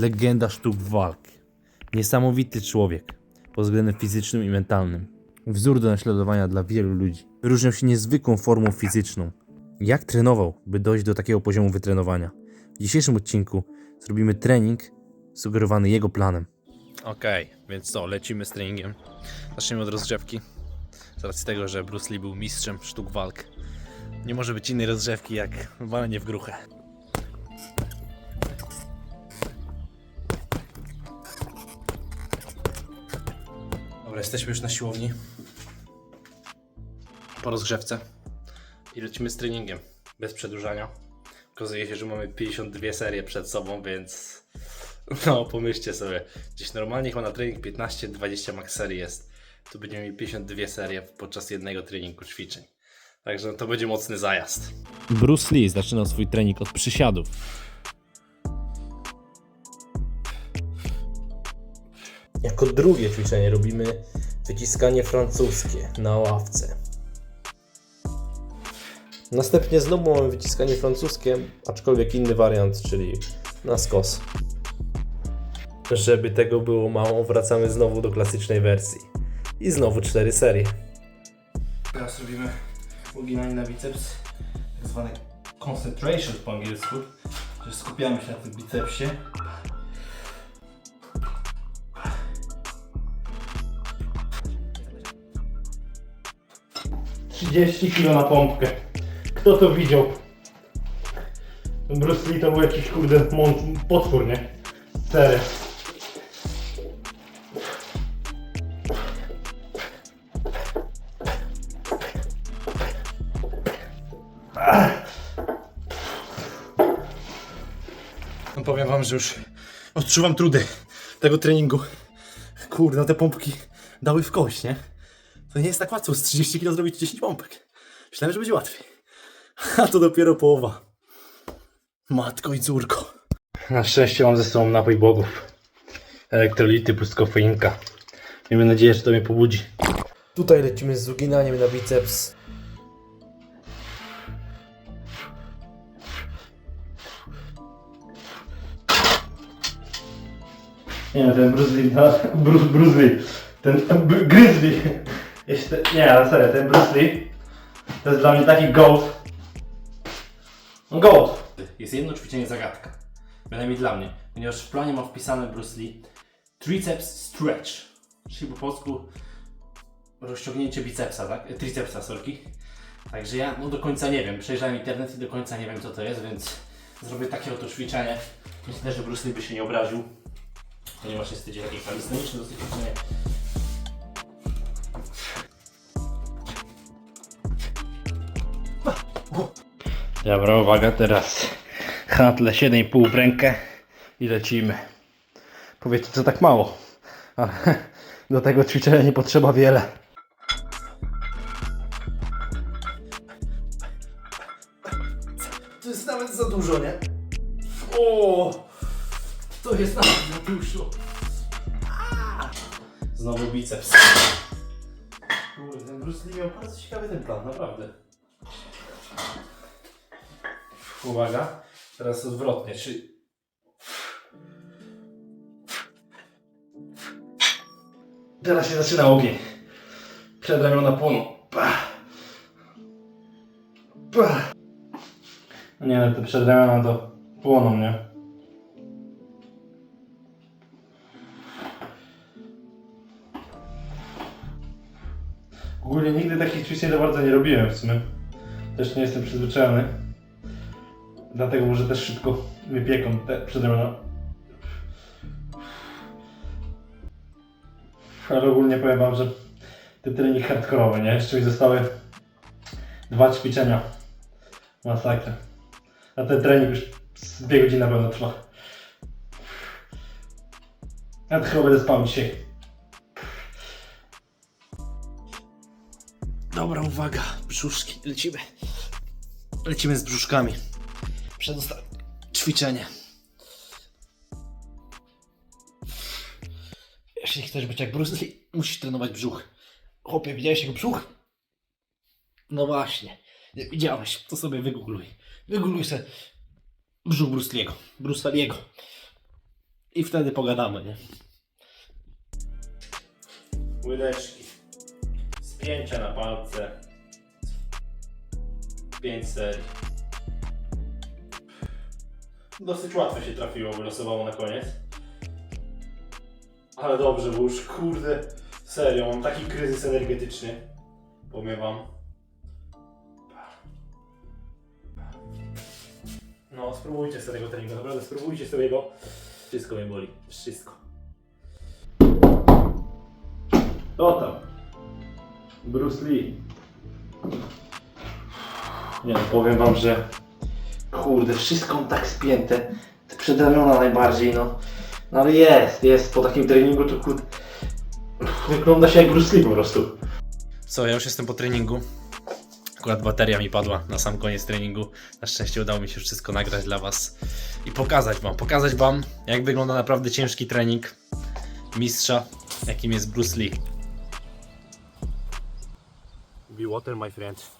legenda sztuk walk. Niesamowity człowiek pod względem fizycznym i mentalnym. Wzór do naśladowania dla wielu ludzi. Wyróżniał się niezwykłą formą fizyczną. Jak trenował, by dojść do takiego poziomu wytrenowania? W dzisiejszym odcinku zrobimy trening sugerowany jego planem. Okej, więc co, lecimy z treningiem. Zaczniemy od rozgrzewki. Z racji tego, że Bruce Lee był mistrzem sztuk walk. Nie może być innej rozgrzewki jak walenie w gruchę. Jesteśmy już na siłowni. Po rozgrzewce. I lecimy z treningiem. Bez przedłużania. Okazuje się, że mamy 52 serie przed sobą, więc no pomyślcie sobie. Gdzieś normalnie chyba na trening 15-20 max serii jest. Tu będziemy mieli 52 serie podczas jednego treningu ćwiczeń. Także to będzie mocny zajazd. Bruce Lee zaczynał swój trening od przysiadów. Jako drugie ćwiczenie robimy wyciskanie francuskie na ławce. Następnie znowu mamy wyciskanie francuskie, aczkolwiek inny wariant, czyli na skos. Żeby tego było mało, wracamy znowu do klasycznej wersji. I znowu cztery serie. Teraz robimy uginanie na biceps, tak zwane concentration po angielsku, że skupiamy się na tym bicepsie. Trzydzieści kilo na pompkę. Kto to widział? Bruce Lee to był jakiś kurde potwór, nie? Serio. No powiem wam, że już odczuwam trudy tego treningu. Kurde, no te pompki dały w kość, nie? To nie jest tak łatwo z 30 kg zrobić 10 pompek. Myślałem, że będzie łatwiej. A to dopiero połowa. Matko i córko. Na szczęście mam ze sobą napój bogów. Elektrolity plus kofeinka. Miejmy nadzieję, że to mnie pobudzi. Tutaj lecimy z uginaniem na biceps. Nie, ten Bruce Lee, no, Bruce, Bruce Lee. Ten B- Grizzly. Jeśli nie, ale serio, ten Bruce Lee to jest dla mnie taki goat. Goat. Jest jedno ćwiczenie zagadka. Bynajmniej dla mnie. Ponieważ w planie mam wpisane Bruce Lee triceps stretch. Czyli po polsku rozciągnięcie bicepsa, tak? E, Tricepsa, sorki. Także ja no do końca nie wiem. Przejrzałem internet i do końca nie wiem co to jest, więc zrobię takie oto ćwiczenie. Myślę, że Bruce Lee by się nie obraził. Ponieważ jest tydzień taki kalistoniczny dosyć ćwiczenie. Dobra, uwaga, teraz handle 7,5 w rękę i lecimy. Powiedzcie, co tak mało, ale do tego ćwiczenia nie potrzeba wiele. To jest nawet za dużo, nie? O! To jest nawet za dużo. A! Znowu biceps. Kurde, ten Bruce Lee miał bardzo ciekawy ten plan, naprawdę. Uwaga, teraz odwrotnie, czy... Teraz się zaczyna ogień. Przedramiona płoną. Pach. Pach. Nie, no te przedramiona to płoną, nie? Ogólnie nigdy takich ćwiczeń za bardzo nie robiłem w sumie. Też nie jestem przyzwyczajony. Dlatego może też szybko wypieką te przedramiona. Ale ogólnie powiem wam, że ten trening hardkorowy, nie? Jeszcze mi zostały dwa ćwiczenia. Masakra. A ten trening już z dwie godziny na pewno trwa. Ja chyba będę spał dzisiaj. Dobra, uwaga, brzuszki, lecimy. Lecimy z brzuszkami. Przedostatnie ćwiczenie. Jeśli chcesz być jak Bruce Lee, musisz trenować brzuch. Chłopie, widziałeś jego brzuch? No właśnie. Nie widziałeś, to sobie wygoogluj. Wygoogluj sobie brzuch Bruce Lee'ego. Bruce Lee'ego. I wtedy pogadamy, nie? Łydeczki. Spięcia na palce. 5 serii. Dosyć łatwo się trafiło, wylosowało na koniec. Ale dobrze, bo już kurde, serio, mam taki kryzys energetyczny. Powiem wam. No, spróbujcie z tego treningu, naprawdę spróbujcie sobie go. Wszystko mnie boli, wszystko. O tam. Bruce Lee. Nie no, powiem wam, że kurde, wszystko mam tak spięte. Te przedramiona najbardziej, no. No ale jest, jest. Po takim treningu to kurde... Wygląda się jak Bruce Lee po prostu. Co, ja już jestem po treningu. Akurat bateria mi padła na sam koniec treningu. Na szczęście udało mi się wszystko nagrać dla Was i pokazać Wam, pokazać Wam, jak wygląda naprawdę ciężki trening mistrza, jakim jest Bruce Lee. Be water, my friend.